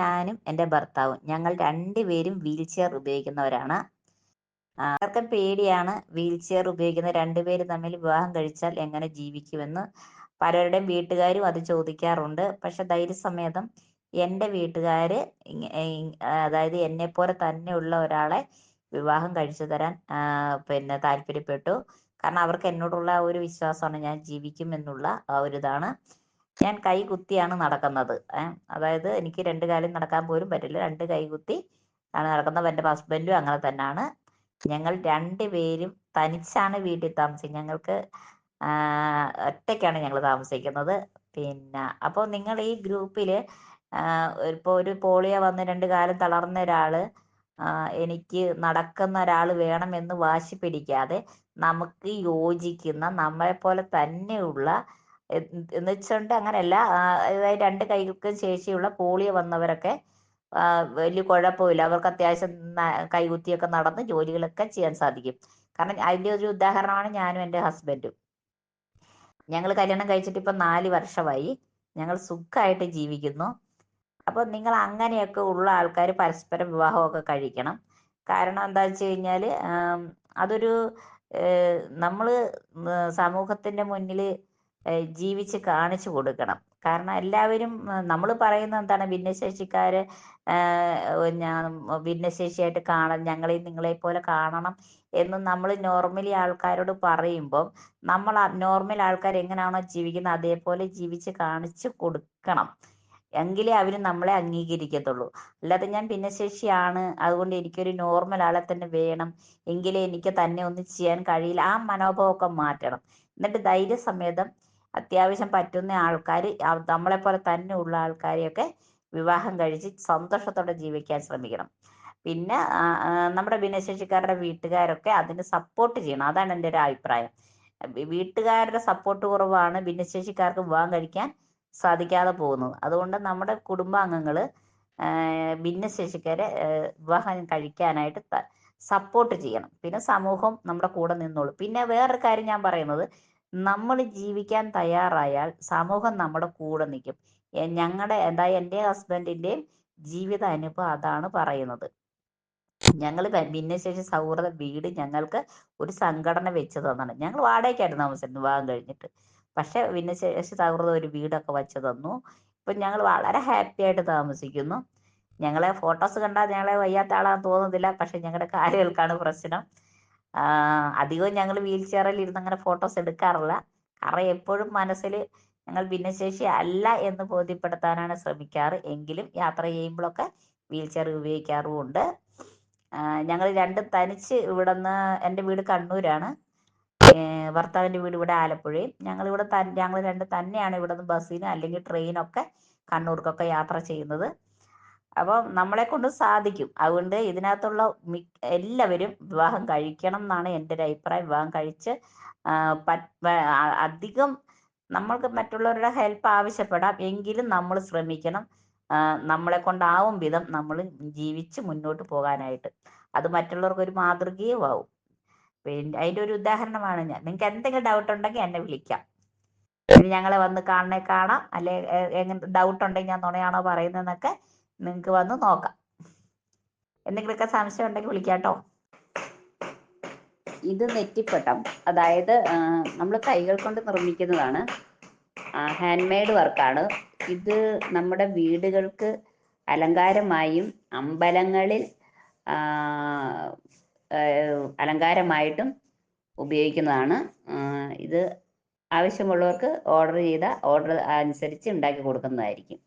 ഞാനും എന്റെ ഭർത്താവും ഞങ്ങൾ രണ്ടുപേരും വീൽ ചെയർ ഉപയോഗിക്കുന്നവരാണ്. ആർക്കും പേടിയാണ് വീൽ ചെയർ ഉപയോഗിക്കുന്ന രണ്ടുപേര് തമ്മിൽ വിവാഹം കഴിച്ചാൽ എങ്ങനെ ജീവിക്കുമെന്ന്. പലരുടെയും വീട്ടുകാരും അത് ചോദിക്കാറുണ്ട്. പക്ഷെ ധൈര്യസമേതം എന്റെ വീട്ടുകാർ അതായത് എന്നെ പോലെ തന്നെയുള്ള ഒരാളെ വിവാഹം കഴിച്ചു തരാൻ പിന്നെ താല്പര്യപ്പെട്ടു. കാരണം അവർക്ക് എന്നോടുള്ള ആ ഒരു വിശ്വാസമാണ് ഞാൻ ജീവിക്കും എന്നുള്ള ആ ഒരു ഇതാണ്. ഞാൻ കൈ കുത്തിയാണ് നടക്കുന്നത് അതായത് എനിക്ക് രണ്ട് കാലം നടക്കാൻ പോലും പറ്റില്ല. രണ്ട് കൈ കുത്തി ആണ് നടക്കുന്നത്. എന്റെ ഹസ്ബൻഡും അങ്ങനെ തന്നെയാണ് ഞങ്ങൾ രണ്ടുപേരും തനിച്ചാണ് വീട്ടിൽ താമസിക്കുന്നത്. ഞങ്ങൾക്ക് ഒറ്റയ്ക്കാണ് ഞങ്ങൾ താമസിക്കുന്നത്. പിന്നെ അപ്പോൾ നിങ്ങൾ ഈ ഗ്രൂപ്പിൽ ഇപ്പോൾ ഒരു പോളിയോ വന്ന് രണ്ട് കാലം തളർന്ന ഒരാൾ എനിക്ക് നടക്കുന്ന ഒരാൾ വേണമെന്ന് വാശി പിടിക്കാതെ നമുക്ക് യോജിക്കുന്ന നമ്മളെ പോലെ തന്നെയുള്ള എന്ന് വെച്ചുകൊണ്ട് അങ്ങനെയല്ല അതായത് രണ്ട് കൈകൾക്കും ശേഷിയുള്ള പോളിയോ വന്നവരൊക്കെ വലിയ കുഴപ്പമില്ല. അവർക്ക് അത്യാവശ്യം കൈകുത്തിയൊക്കെ നടന്ന് ജോലികളൊക്കെ ചെയ്യാൻ സാധിക്കും. കാരണം അതിന്റെ ഒരു ഉദാഹരണമാണ് ഞാനും എന്റെ ഹസ്ബൻഡും. ഞങ്ങൾ കല്യാണം കഴിച്ചിട്ട് ഇപ്പം നാല് വർഷമായി. ഞങ്ങൾ സുഖമായിട്ട് ജീവിക്കുന്നു. അപ്പോൾ നിങ്ങൾ അങ്ങനെയൊക്കെ ഉള്ള ആൾക്കാർ പരസ്പരം വിവാഹമൊക്കെ കഴിക്കണം. കാരണം എന്താ വെച്ച് കഴിഞ്ഞാൽ അതൊരു നമ്മൾ സമൂഹത്തിന്റെ മുന്നിൽ ജീവിച്ച് കാണിച്ചു കൊടുക്കണം. കാരണം എല്ലാവരും നമ്മൾ പറയുന്നത് എന്താണ് ഭിന്നശേഷിക്കാര് ഭിന്നശേഷിയായിട്ട് കാണാൻ ഞങ്ങളെ നിങ്ങളെ പോലെ കാണണം എന്ന് നമ്മൾ നോർമലി ആൾക്കാരോട് പറയുമ്പോൾ നമ്മൾ നോർമൽ ആൾക്കാർ എങ്ങനെയാണോ ജീവിക്കുന്നത് അതേപോലെ ജീവിച്ച് കാണിച്ചു കൊടുക്കണം. എങ്കിലേ അവർ നമ്മളെ അംഗീകരിക്കത്തുള്ളൂ. അല്ലാതെ ഞാൻ ഭിന്നശേഷിയാണ് അതുകൊണ്ട് എനിക്കൊരു നോർമൽ ആളെ തന്നെ വേണം. എങ്കിലേ എനിക്ക് തന്നെ ഒന്നും ചെയ്യാൻ കഴിയില്ല. ആ മനോഭാവമൊക്കെ മാറ്റണം. എന്നിട്ട് ധൈര്യസമേതം അത്യാവശ്യം പറ്റുന്ന ആൾക്കാർ നമ്മളെപ്പോലെ തന്നെ ഉള്ള ആൾക്കാരെയൊക്കെ വിവാഹം കഴിച്ച് സന്തോഷത്തോടെ ജീവിക്കാൻ ശ്രമിക്കണം. പിന്നെ നമ്മുടെ ഭിന്നശേഷിക്കാരുടെ വീട്ടുകാരൊക്കെ അതിന് സപ്പോർട്ട് ചെയ്യണം. അതാണ് എന്റെ ഒരു അഭിപ്രായം. വീട്ടുകാരുടെ സപ്പോർട്ട് കുറവാണ് ഭിന്നശേഷിക്കാർക്ക് വിവാഹം കഴിക്കാൻ സാധിക്കാതെ പോകുന്നത്. അതുകൊണ്ട് നമ്മുടെ കുടുംബാംഗങ്ങൾ ഭിന്നശേഷിക്കാരെ വിവാഹം കഴിക്കാനായിട്ട് സപ്പോർട്ട് ചെയ്യണം. പിന്നെ സമൂഹം നമ്മുടെ കൂടെ നിന്നോളൂ. പിന്നെ വേറൊരു കാര്യം ഞാൻ പറയുന്നത് നമ്മൾ ജീവിക്കാൻ തയ്യാറായാൽ സമൂഹം നമ്മുടെ കൂടെ നിൽക്കും ഞങ്ങളുടെ എന്താ എന്റെ ഹസ്ബൻഡിന്റെയും ജീവിത അനുഭവം അതാണ് പറയുന്നത്. ഞങ്ങൾ ഭിന്നശേഷി സൗഹൃദ വീട് ഞങ്ങൾക്ക് ഒരു സംഘടന വെച്ച് തന്നാണ്. ഞങ്ങൾ വാടകയ്ക്കായിരുന്നു താമസിച്ചിരുന്നത് വിവാഹം കഴിഞ്ഞിട്ട്. പക്ഷെ ഭിന്നശേഷി സൗഹൃദം ഒരു വീടൊക്കെ വെച്ച് തന്നു. ഇപ്പം ഞങ്ങൾ വളരെ ഹാപ്പി ആയിട്ട് താമസിക്കുന്നു. ഞങ്ങളെ ഫോട്ടോസ് കണ്ടാൽ ഞങ്ങളെ വയ്യാത്ത ആളാന്ന് തോന്നുന്നില്ല. പക്ഷെ ഞങ്ങളുടെ കാര്യങ്ങൾക്കാണ് പ്രശ്നം. അധികവും ഞങ്ങൾ വീൽ ചെയറിൽ ഇരുന്ന് അങ്ങനെ ഫോട്ടോസ് എടുക്കാറില്ല. കാരണം എപ്പോഴും മനസ്സിൽ ഞങ്ങൾ ഭിന്നശേഷി അല്ല എന്ന് ബോധ്യപ്പെടുത്താനാണ് ശ്രമിക്കാറ്. എങ്കിലും യാത്ര ചെയ്യുമ്പോഴൊക്കെ വീൽ ചെയർ ഉപയോഗിക്കാറുമുണ്ട്. ഞങ്ങൾ രണ്ടും തനിച്ച് ഇവിടുന്ന് എന്റെ വീട് കണ്ണൂരാണ്. ഭർത്താവിന്റെ വീട് ഇവിടെ ആലപ്പുഴയും ഞങ്ങൾ ഇവിടെ ഞങ്ങൾ രണ്ട് തന്നെയാണ് ഇവിടുന്ന് ബസ്സിനും അല്ലെങ്കിൽ ട്രെയിനൊക്കെ കണ്ണൂർക്കൊക്കെ യാത്ര ചെയ്യുന്നത്. അപ്പം നമ്മളെ കൊണ്ട് സാധിക്കും. അതുകൊണ്ട് ഇതിനകത്തുള്ള എല്ലാവരും വിവാഹം കഴിക്കണം എന്നാണ് എന്റെ ഒരു അഭിപ്രായം. വിവാഹം കഴിച്ച് അധികം നമ്മൾക്ക് മറ്റുള്ളവരുടെ ഹെൽപ്പ് ആവശ്യപ്പെടാം. എങ്കിലും നമ്മൾ ശ്രമിക്കണം. നമ്മളെ കൊണ്ടാവും വിധം നമ്മൾ ജീവിച്ച് മുന്നോട്ട് പോകാനായിട്ട്. അത് മറ്റുള്ളവർക്ക് ഒരു മാതൃകയും ആവും പിന്നെ അതിന്റെ ഒരു ഉദാഹരണമാണ് ഞാൻ. നിങ്ങൾക്ക് എന്തെങ്കിലും ഡൗട്ട് ഉണ്ടെങ്കിൽ എന്നെ വിളിക്കാം. ഇനി ഞങ്ങളെ വന്ന് കാണണേ കാണാം. അല്ലെ എങ്ങനെ ഡൗട്ട് ഉണ്ടെങ്കിൽ ഞാൻ നുണയാണോ പറയുന്നതെന്നൊക്കെ നിങ്ങൾക്ക് വന്ന് നോക്കാം. എന്തെങ്കിലുമൊക്കെ സംശയം ഉണ്ടെങ്കിൽ വിളിക്കാട്ടോ. ഇത് നെറ്റിപ്പട്ടം. അതായത് നമ്മൾ കൈകൾ കൊണ്ട് നിർമ്മിക്കുന്നതാണ്. ഹാൻഡ് മെയ്ഡ് വർക്കാണ് ഇത് നമ്മുടെ വീടുകൾക്ക് അലങ്കാരമായും അമ്പലങ്ങളിൽ അലങ്കാരമായിട്ടും ഉപയോഗിക്കുന്നതാണ്. ഇത് ആവശ്യമുള്ളവർക്ക് ഓർഡർ ചെയ്ത ഓർഡർ അനുസരിച്ച് ഉണ്ടാക്കി കൊടുക്കുന്നതായിരിക്കും.